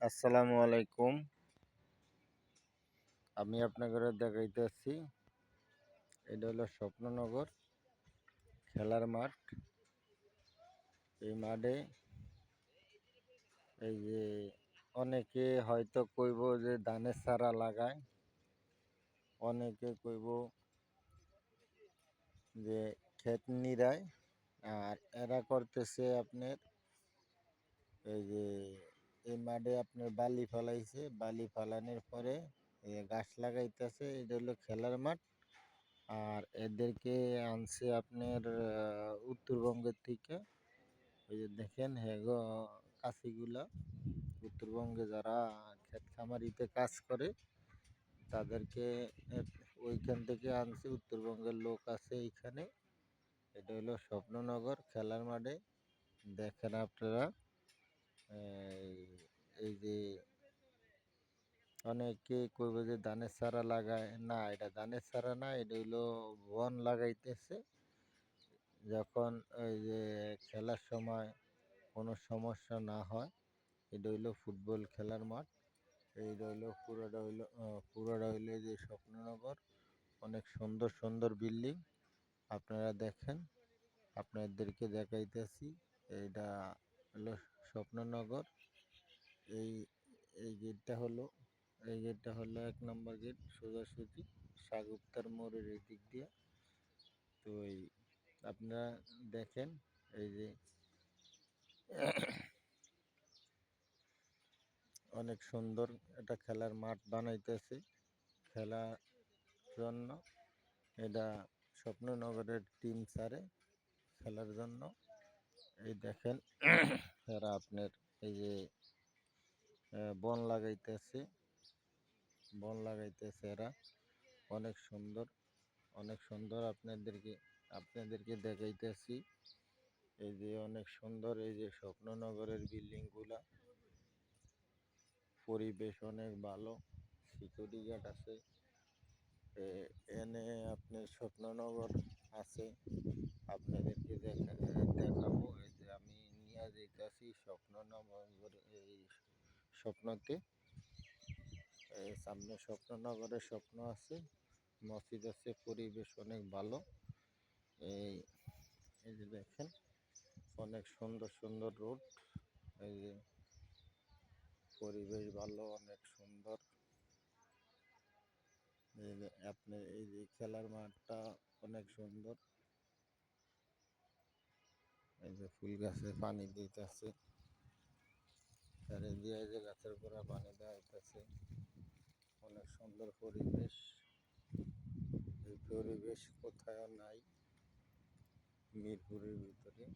আসসালামু আলাইকুম। আমি আপনাদের দেখাইতেছি এটা হলো স্বপ্ননগর খেলার মাঠ। এই মাঠে এই যে অনেকে হয়তো কইব যে ধানের চারা লাগায়। অনেকে কইব যে ক্ষেত নিরায়। আর এরা করতেছে আপনার এই যে এই মাঠে আপনার বালি ফলাইছে, বালি ফলানোর পরে গাছ লাগাইতেছে, এটা হলো খেলার মাঠ। আর এদেরকে আনছে আপনার উত্তরবঙ্গের থেকে। ওই যে দেখেন হেগো কাশিগুলা। উত্তরবঙ্গে যারা ক্ষেত খামারিতে কাজ করে, তাদেরকে ওইখান থেকে আনছে, উত্তরবঙ্গের লোক আছে এইখানে। এটা হলো স্বপ্ননগর, খেলার মাঠে। দেখেন আপনারা। এই এই যে অনেকে কইবে যে ধানের চারা লাগায়, না, এটা ধানের চারা না, এটা হইল বন লাগাইতেছে। যখন ওই যে খেলার সময় কোনো সমস্যা না হয়, এটা হইল ফুটবল খেলার মাঠ। এইটা হইল পুরোটা হইল পুরোটা হইল এই যে স্বপ্ননগর। অনেক সুন্দর সুন্দর বিল্ডিং। আপনারা দেখেন, আপনাদেরকে দেখাইতেছি। এইটা হলো স্বপ্ননগর এই এই গেটটা হলো, এই গেটটা হলো এক নম্বর গেট, সোজাসুজি, সাগুপ্তার মোড়ের এই দিক দিয়ে। তো এই, আপনারা দেখেন, এই যে অনেক সুন্দর একটা খেলার মাঠ বানাইতেছে। খেলার জন্য এটা স্বপ্ননগরের টিম সারে খেলার জন্য। এই দেখেন এরা আপনার এই যে বন লাগাইতেছে বন লাগাইতেছে এরা। অনেক সুন্দর অনেক সুন্দর আপনাদেরকে আপনাদেরকে দেখাইতেছি। এই যে অনেক সুন্দর, এই যে স্বপ্ননগরের বিল্ডিংগুলা পরিবেশ অনেক ভালো, সিকিউরিটি গার্ড আছে। এনে আপনার স্বপ্ননগর আছে। আপনাদেরকে দেখা, দেখাবো। এই যে আমি নিয়ে এই স্বপ্নতে সামনে স্বপ্ননগরের স্বপ্ন আছে, মসজিদ আছে, পরিবেশ অনেক ভালো। এই যে দেখেন, অনেক সুন্দর সুন্দর রোড, এই যে পরিবেশ ভালো, অনেক সুন্দর। যে এই যে খেলার মাঠটা অনেক সুন্দর। এই যে ফুল গাছে পানি দিতেছে। চারি দিয়ে যে গাছের গোড়া পানি দেওয়া হইতেছে। অনেক সুন্দর পরিবেশ। এই পরিবেশ কোথাও নাই। মিরপুরের ভিতরে।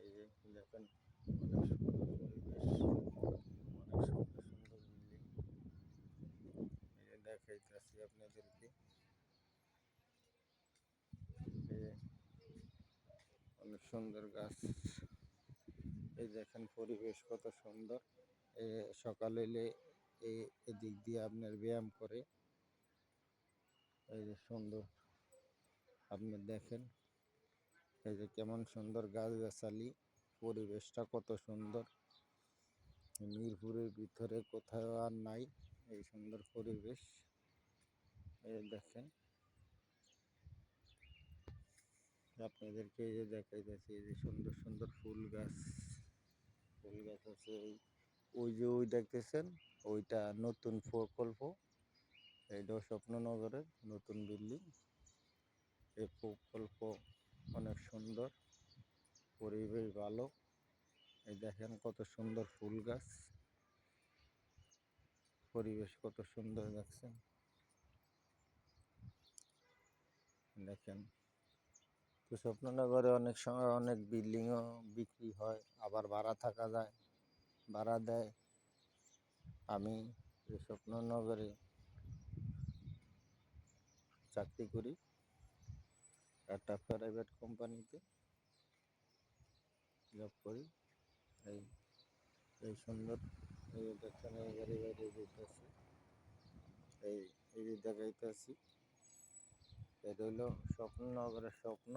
এই যে দেখেন, অনেক সুন্দর পরিবেশ। অনেক সুন্দর সুন্দর বিল্ডিং। এই যে দেখাইতেছি আপনাদেরকে এই যে অনেক সুন্দর গাছ। এই দেখেন পরিবেশ কত সুন্দর। সকাল এই এদিক দিয়ে আপনার ব্যায়াম করে। এই যে সুন্দর। আপনি দেখেন এই যে কেমন সুন্দর গাছ গাছালি পরিবেশটা কত সুন্দর। মিরপুরের ভিতরে কোথাও আর নাই এই সুন্দর পরিবেশ। এই দেখেন আপনাদেরকে এই যে দেখাইতেছি, এই যে সুন্দর সুন্দর ফুল গাছ। ফুল গাছ আছে ওই ওই যে ওই দেখতেছেন, ওইটা নতুন প্রকল্প। এইটাও স্বপ্ননগরের নতুন বিল্ডিং। এই প্রকল্প অনেক সুন্দর, পরিবেশ ভালো। এই দেখেন কত সুন্দর ফুল গাছ। পরিবেশ কত সুন্দর দেখছেন। দেখেন স্বপ্ননগরে অনেক সময় অনেক বিল্ডিংও বিক্রি হয়, আবার ভাড়া থাকা যায়, ভাড়া দেয়। আমি স্বপ্ননগরে চাকরি করি একটা প্রাইভেট কোম্পানিতে জব করি। এই এই সুন্দর এই দেখেন এই গাড়ি গাড়ি যেতেছি এই এই দেখাইতেছি এটা হলো স্বপ্ননগরের স্বপ্ন।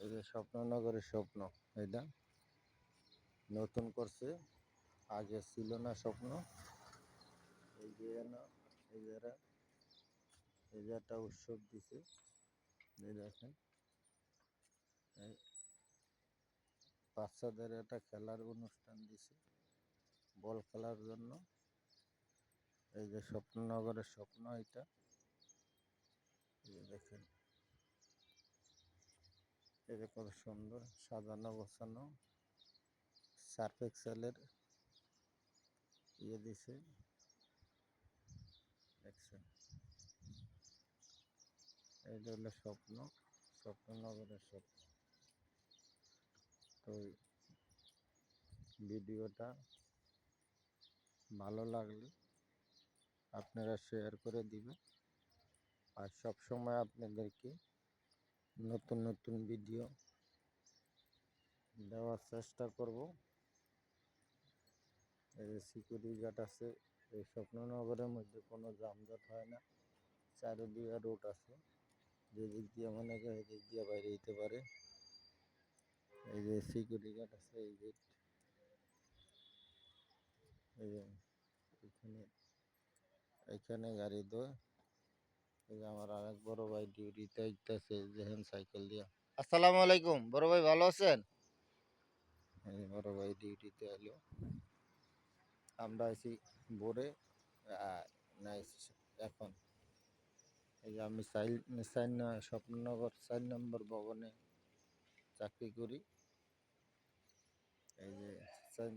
এই যে স্বপ্ননগরের স্বপ্ন এটা নতুন করছে, আগে ছিল না স্বপ্ন। এই যে এই যারা এই উৎসব দিছে, এই দেখেন। বাচ্চাদের একটা খেলার অনুষ্ঠান দিছে, বল খেলার জন্য। এই যে স্বপ্ননগরের স্বপ্ন এটা এই দেখেন। এই কত সুন্দর সাজানো গোছানো সার্ফ এক্সেলের ইয়ে দিছে। দেখছেন? হলো স্বপ্ন, স্বপ্ননগরের স্বপ্ন। তো ভিডিওটা ভালো লাগলে আপনারা শেয়ার করে দিবেন। আর সব সময় আপনাদেরকে নতুন নতুন ভিডিও দেওয়ার চেষ্টা করব। এই যে সিকিউরিটি গার্ড আছে, এই স্বপ্ননগরের মধ্যে কোনো যানজট হয় না, চারিদিকে রোড আছে। যে দিক দিয়ে মনে করে এদিক দিয়ে বাইরে যেতে পারে। এই যে সিকিউরিটি গার্ড আছে, এই যে এই এখানে এখানে গাড়ি দোয় আমার আরেক বড় ভাই ডিউটিতে আইতেছে দেখেন সাইকেল দিয়া। আসসালামু আলাইকুম, বড় ভাই ভালো আছেন? বড় ভাই ডিউটিতে এলো আমরা আছি ভোরে এখন। এই যে আমি চাই চার ন- স্বপ্ননগর চার নম্বর ভবনে চাকরি করি। এই যে চার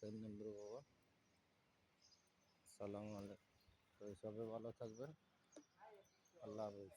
চার নম্বর ভবন। সালাম আলাইকুম। সবাই ভালো থাকবেন। আল্লাহ হাফিজ